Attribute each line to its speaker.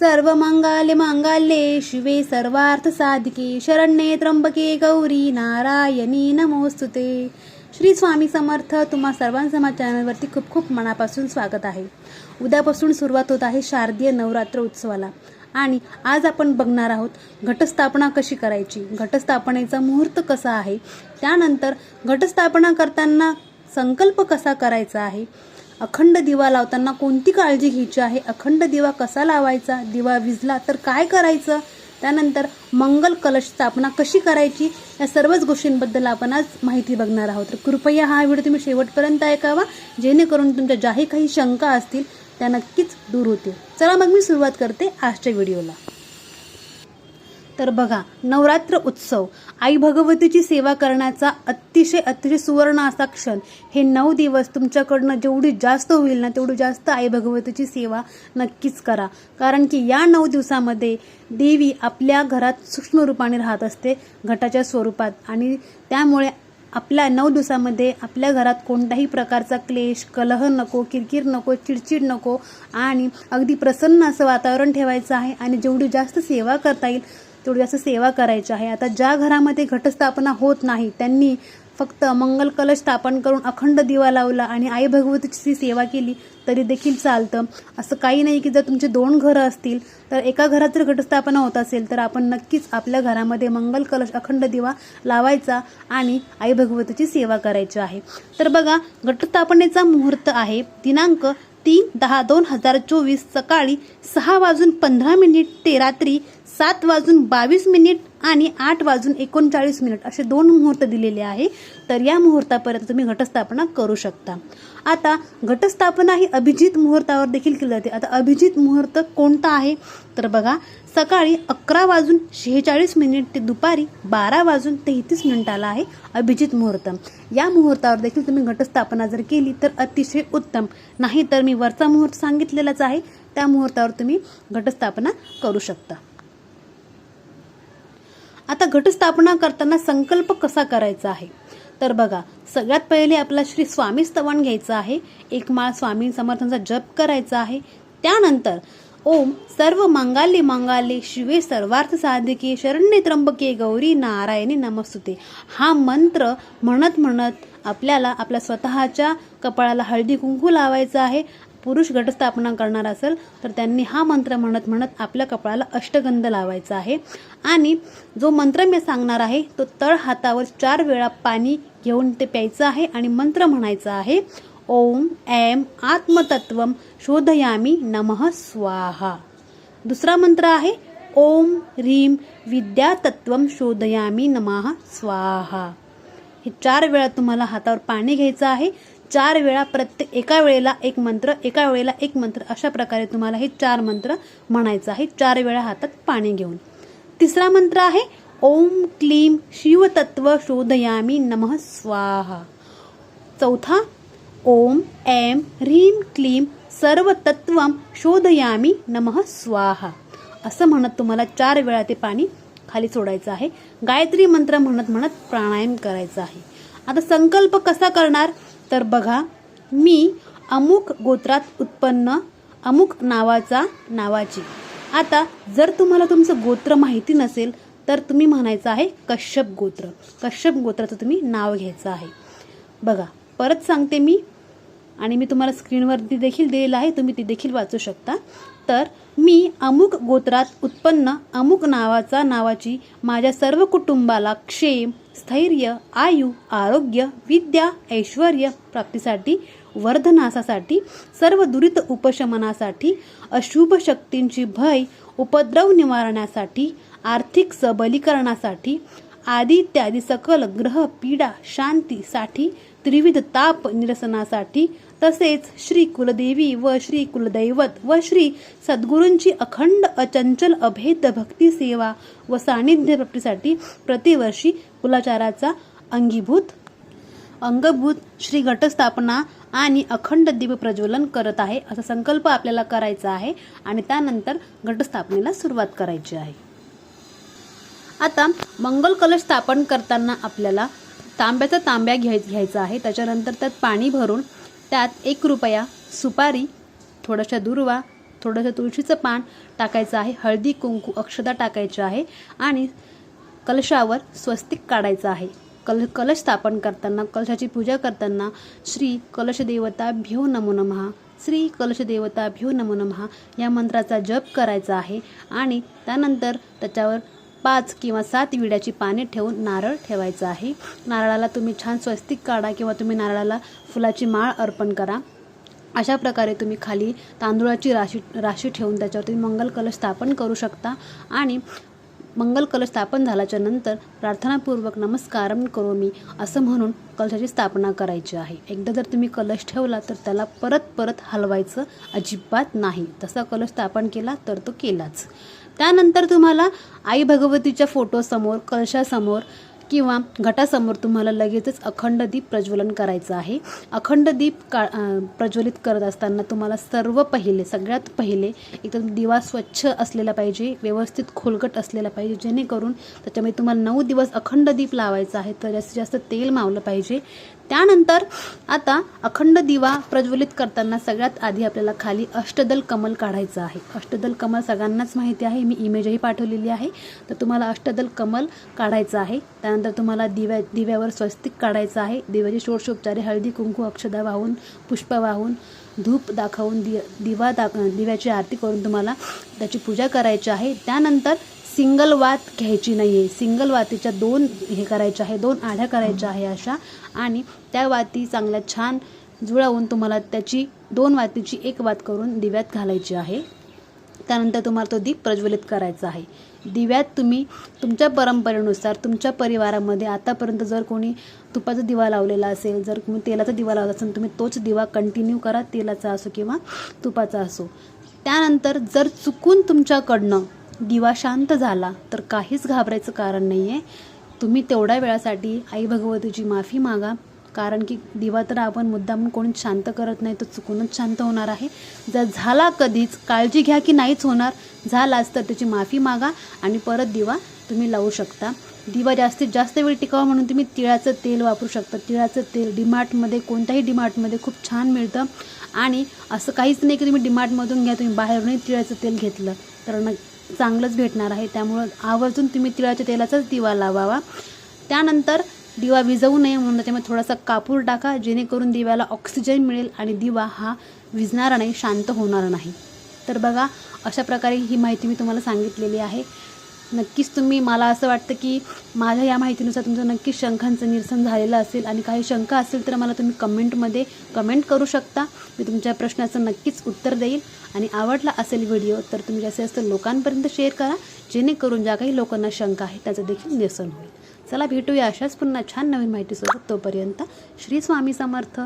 Speaker 1: सर्व मंगाल्य मंगाल्ये शिवे सर्वार्थ साधिके शरण्ये त्र्यंबके गौरी नारायणी नमोस्तुते श्री स्वामी समर्थ तुम्हा सर्वांचं माझ्या चॅनलवरती खूप खूप मनापासून स्वागत आहे. उद्यापासून सुरुवात होत आहे शारदीय नवरात्र उत्सवाला. आणि आज आपण बघणार आहोत घटस्थापना कशी करायची घटस्थापनेचा मुहूर्त कसा आहे त्यानंतर घटस्थापना करताना संकल्प कसा करायचा आहे अखंड दिवा लावताना कोणती काळजी घ्यायची आहे? अखंड दिवा कसा लावायचा? दिवा विझला तर काय करायचं? त्यानंतर मंगल कलश स्थापना कशी करायची? या सर्वच गोष्टींबद्दल आपण आज माहिती बघणार आहोत. तर कृपया हा व्हिडिओ तुम्ही शेवटपर्यंत ऐकावा जेणेकरून तुमच्या ज्याही काही शंका असतील त्या नक्कीच दूर होतील. चला मग मी सुरुवात करते आजच्या व्हिडिओला. तर बघा नवरात्र उत्सव. आई भगवतीची सेवा करण्याचा अतिशय अतिशय सुवर्ण असा क्षण. हे नऊ दिवस तुमच्याकडनं जेवढी जास्त होईल ना तेवढी जास्त आई भगवतीची सेवा नक्कीच करा. कारण की या नऊ दिवसामध्ये देवी आपल्या घरात सूक्ष्म रूपाने राहत असते घटाच्या स्वरूपात. आणि त्यामुळे आपल्या नऊ दिवसामध्ये आपल्या घरात कोणत्याही प्रकारचा क्लेश कलह नको किरकिर नको चिडचिड नको आणि अगदी प्रसन्न असं वातावरण ठेवायचं आहे आणि जेवढी जास्त सेवा करता येईल तेवढी जास्त सेवा करायची आहे. आता ज्या घरामध्ये घटस्थापना होत नाही त्यांनी फक्त मंगल कलश स्थापन करून अखंड दिवा लावला आणि आई भगवतीची सेवा केली तरी देखील चालतं. असं काही नाही की जर तुमचे दोन घरं असतील तर एका घरात जर घटस्थापना होत असेल तर आपण नक्कीच आपल्या घरामध्ये मंगल कलश अखंड दिवा लावायचा आणि आई भगवतीची सेवा करायची आहे. तर बघा घटस्थापनेचा मुहूर्त आहे दिनांक तीन दहा दोन हजार चोवीस सकाळी सहा वाजून पंधरा मिनिट ते रात्री सात वाजून बावीस मिनिट आणि आठ वाजून एकोणचाळीस मिनिट असे दोन मुहूर्त दिलेले आहे. तर या मुहूर्तापर्यंत तुम्ही घटस्थापना करू शकता. आता घटस्थापना ही अभिजित मुहूर्तावर देखील केली जाते. आता अभिजित मुहूर्त कोणता आहे? तर बघा सकाळी अकरा वाजून शेहेचाळीस मिनिट ते दुपारी बारा वाजून तेहतीस मिनिटाला आहे अभिजित मुहूर्त. या मुहूर्तावर देखील तुम्ही घटस्थापना जर केली तर अतिशय उत्तम. नाही तर मी वरचा मुहूर्त सांगितलेलाच आहे. त्या मुहूर्तावर तुम्ही घटस्थापना करू शकता. आता घटस्थापना करताना संकल्प कसा करायचा आहे? तर बघा सगळ्यात पहिले आपला श्री स्वामी स्तवन घ्यायचं आहे. एक माळ स्वामी समर्थांचा जप करायचा आहे. त्यानंतर ओम सर्व मंगाले मंगाले शिवे सर्वार्थ साधिके शरण्ये त्र्यंबके गौरी नारायणी नमस्तुते. हा मंत्र म्हणत म्हणत आपल्याला आपल्या स्वतःच्या कपाळाला हळदी कुंकू लावायचा आहे. पुरुष घटस्थापना करणार असेल तर त्यांनी हा मंत्र म्हणत म्हणत आपल्या कपाळाला अष्टगंध लावायचा आहे. आणि जो मंत्र मी सांगणार आहे तो तळ हातावर चार वेळा पाणी घेऊन ते प्यायचं आहे आणि मंत्र म्हणायचा आहे ओम ऐम आत्मतत्व शोधयामी नमः स्वाहा. दुसरा मंत्र आहे ओम ह्रीम विद्यातत्व शोधयामी नमः स्वाहा. हे चार वेळा तुम्हाला हातावर पाणी घ्यायचं आहे चार वेळा प्रत्येक एका वेळेला एक मंत्र एका वेळेला एक मंत्र अशा प्रकारे तुम्हाला हे चार मंत्र म्हणायचं आहे. चार वेळा हातात पाणी घेऊन. तिसरा मंत्र आहे ओम क्लीम शिवतत्व शोधयामी नमः स्वाहा. चौथा ओम ऐम ह्रीम क्लीम सर्व तत्वम शोधयामी नमः स्वाहा. असं म्हणत तुम्हाला चार वेळा ते पाणी खाली सोडायचं आहे. गायत्री मंत्र म्हणत म्हणत प्राणायाम करायचा आहे. आता संकल्प कसा करणार? तर बघा मी अमुक गोत्रात उत्पन्न अमुक नावाचा नावाची. आता जर तुम्हाला तुमचं गोत्र माहिती नसेल तर तुम्ही म्हणायचं आहे कश्यप गोत्र. कश्यप गोत्राचं तुम्ही नाव घ्यायचं आहे. बघा परत सांगते मी आणि मी तुम्हाला स्क्रीनवरती देखील दिलेलं आहे तुम्ही ती देखील वाचू शकता. तर मी अमुक गोत्रात उत्पन्न अमुक नावाचा नावाची माझ्या सर्व कुटुंबाला क्षेम स्थैर्य आयु आरोग्य विद्या ऐश्वर प्राप्तीसाठी वर्धनासासाठी सर्व दुरित उपशमनासाठी अशुभ शक्तींची भय उपद्रव निवारण्यासाठी आर्थिक सबलीकरणासाठी आदी इत्यादी सकल ग्रह पीडा शांतीसाठी त्रिविध ताप निरसनासाठी तसेच श्री कुलदेवी व श्री कुलदैवत व श्री सद्गुरूंची अखंड अचंचल अभेद भक्ती सेवा व सानिध्य प्राप्तीसाठी प्रतिवर्षी कुलाचाराचा अंगीभूत अंगभूत श्री घटस्थापना आणि अखंड दिव्य प्रज्वलन करत आहे असा संकल्प आपल्याला करायचा आहे आणि त्यानंतर घटस्थापनेला सुरुवात करायची आहे. आता मंगल कलश स्थापन करताना आपल्याला तांब्याचा तांब्या घ्याय घ्यायचा आहे. त्याच्यानंतर त्यात पाणी भरून त्यात एक रुपया सुपारी थोडंशा दुर्वा थोडंसं तुळशीचं पान टाकायचं आहे हळदी कुंकू अक्षदा टाकायची आहे आणि कलशावर स्वस्तिक काढायचं आहे. कल कलश स्थापन करताना कलशाची पूजा करताना श्री कलशदेवता भ्यो नमो नमहा श्री कलशदेवता भ्यो नमो नमहा या मंत्राचा जप करायचा आहे आणि त्यानंतर त्याच्यावर पाच किंवा सात विड्याची पाने ठेवून नारळ ठेवायचं आहे. नारळाला तुम्ही छान स्वस्तिक काढा किंवा तुम्ही नारळाला फुलाची माळ अर्पण करा. अशा प्रकारे तुम्ही खाली तांदूळाची राशी राशी ठेवून त्याच्यावर तुम्ही मंगल कलश स्थापन करू शकता. आणि मंगल कलश स्थापन झाल्याच्यानंतर प्रार्थनापूर्वक नमस्कारम करोमी असं म्हणून कलशाची स्थापना करायची आहे. एकदा जर तुम्ही कलश ठेवला तर त्याला परत परत हलवायचं अजिबात नाही. तसा कलश स्थापन केला तर तो केलाच. त्यानंतर तुम्हाला आई भगवतीच्या फोटोसमोर कलशासमोर किंवा घटासमोर तुम्हाला लगेचच अखंड दीप प्रज्वलन करायचं आहे. अखंड दीप का प्रज्वलित करत असताना तुम्हाला सर्व पहिले सगळ्यात पहिले एकदम दिवा स्वच्छ असलेला पाहिजे व्यवस्थित खोलगट असलेला पाहिजे जेणेकरून त्याच्यामध्ये तुम्हाला नऊ दिवस अखंड दीप लावायचा आहे तर जास्तीत जास्त तेल मावलं पाहिजे. त्यानंतर आता अखंड दिवा प्रज्वलित करताना सगळ्यात आधी आपल्याला खाली अष्टदल कमल काढायचं आहे. अष्टदल कमल सगळ्यांनाच माहिती आहे मी इमेजही पाठवलेली आहे. तर तुम्हाला अष्टदल कमल काढायचं आहे. त्या त्यानंतर तुम्हाला दिव्या दिव्यावर स्वस्तिक काढायचं आहे. दिव्याचे षोडशोपचारे हळदी कुंकू अक्षदा वाहून पुष्प वाहून धूप दाखवून दि दिवा दाख दिव्याची आरती करून तुम्हाला त्याची पूजा करायची आहे. त्यानंतर सिंगल वात घ्यायची नाही आहे सिंगल वातीच्या दोन हे करायच्या आहे दोन आढ्या करायच्या आहे अशा. आणि त्या वाती चांगल्या छान जुळवून तुम्हाला त्याची दोन वातीची एक वात करून दिव्यात घालायची आहे. त्यानंतर तुम्हाला तो दीप प्रज्वलित करायचा आहे. दिव्यात तुम्ही तुमच्या परंपरेनुसार तुमच्या परिवारामध्ये आतापर्यंत जर कोणी तुपाचा दिवा लावलेला असेल जर तुम्ही तेलाचा दिवा लावला असेल तुम्ही तोच दिवा कंटिन्यू करा तेलाचा असो किंवा तुपाचा असो. त्यानंतर जर चुकून तुमच्याकडनं दिवा शांत झाला तर काहीच घाबरायचं कारण नाही आहे तुम्ही तेवढ्या वेळासाठी आई भगवतीची माफी मागा. कारण की दिवा तर आपण मुद्दाम कोणी शांत करत नाही तर चुकूनच शांत होणार आहे. जर झाला कधीच काळजी घ्या की नाहीच होणार झालाच तर त्याची माफी मागा आणि परत दिवा तुम्ही लावू शकता. दिवा जास्तीत जास्त वेळ टिकावा म्हणून तुम्ही तिळाचं तेल वापरू शकता. तिळाचं तेल डीमार्टमध्ये कोणत्याही डीमार्टमध्ये खूप छान मिळतं. आणि असं काहीच नाही की तुम्ही डीमार्टमधून घ्या तुम्ही बाहेरूनही तिळाचं तेल घेतलं तर न चांगलंच भेटणार आहे. त्यामुळं आवर्जून तुम्ही तिळाच्या तेलाचाच दिवा लावावा. त्यानंतर दिवा विजवू नये म्हणून त्याच्यामध्ये थोडासा कापूर टाका जेणेकरून दिव्याला ऑक्सिजन मिळेल आणि दिवा हा विझणारा नाही शांत होणार नाही. तर बघा अशा प्रकारे ही माहिती मी तुम्हाला सांगितलेली आहे. नक्कीच तुम्ही मला असं वाटतं की माझ्या या माहितीनुसार तुमचं नक्कीच शंखांचं निरसन झालेलं असेल आणि काही शंका असेल तर मला तुम्ही कमेंटमध्ये कमेंट करू शकता. मी तुमच्या प्रश्नाचं नक्कीच उत्तर देईल. आणि आवडला असेल व्हिडिओ तर तुम्ही जास्तीत जास्त लोकांपर्यंत शेअर करा जेणेकरून ज्या काही लोकांना शंका आहे त्याचं देखील निरसन होईल. चला भेटूया अशाच पुन्हा छान नवीन माहितीसोबत तोपर्यंत श्री स्वामी समर्थ.